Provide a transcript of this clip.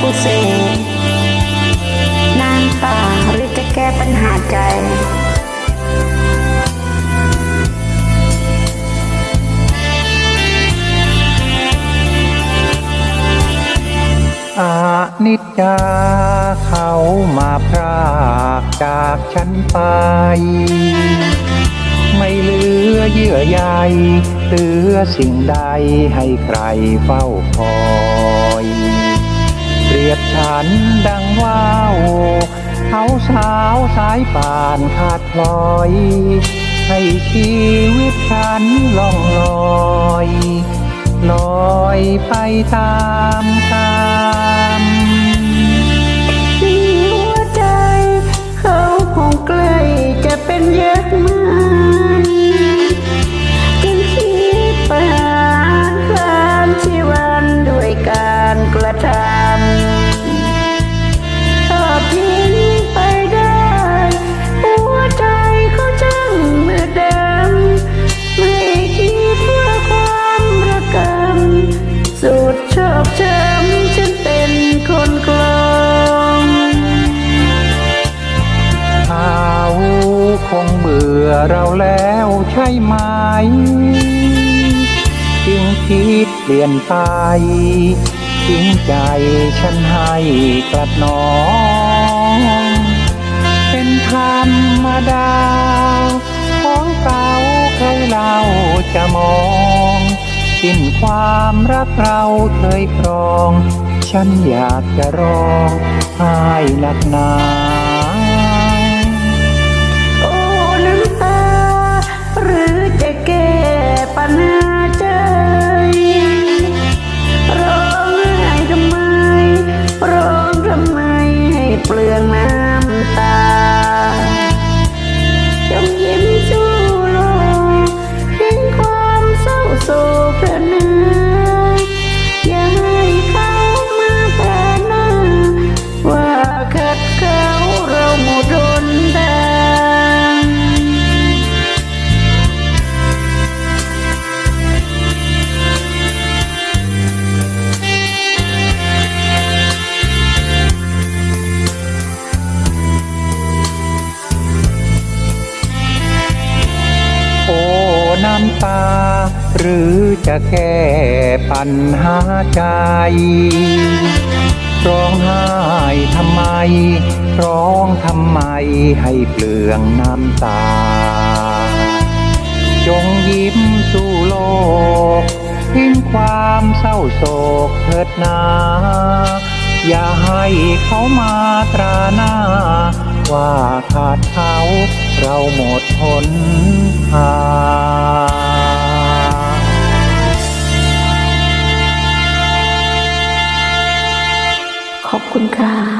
ผู้เสพน้ำตาหรือจะแก้ปัญหาใจอานิจจาเขามาพรากจากฉันไป ไม่เหลือเยื่อใยเหลือสิ่งใดให้ใครเฝ้าคอย ฉันดังว่าวเขาสาวสายป่านขาดลอย ให้ชีวิตฉันล่องลอย ลอยไปตามกรรม คงเบื่อเราแล้วใช่ไหมจึงคิดเปลี่ยนไปทิ้งใจฉันให้กลับหนอง เป็นธรรมดา ของเก่าใครเราจะมองสิ้นความรักเราเคยครอง ฉันอยากจะร้องไห้หนักหนาำตา หรือจะแก้ปัญหาใจร้องไห้ทำไม ร้องทำไมให้เปลืองน้ำตา จงยิ้มสู่โลก ทิ้งความเศร้าโศกเถิดนา อย่าให้เขามาตราหน้า ว่าขาดเขาเราหมดหนทาง คุณครับ